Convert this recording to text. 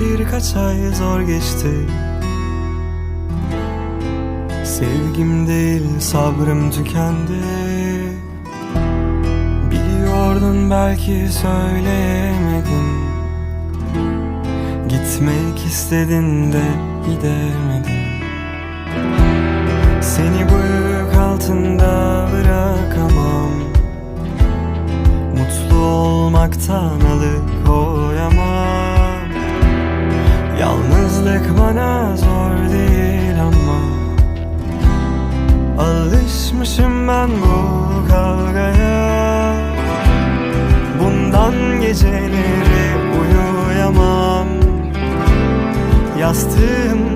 birkaç ay zor geçti. Sevgim değil sabrım tükendi. Biliyordun belki söyleyemedin Gitmek istedin de gidemedin Seni bu yük altında bırakamam. Mutlu olmaktan alıkoyamam Yalnızlık bana zor değil ama Alışmışım ben bu kavgaya. Bundan geceleri uyuyamam. Yastığım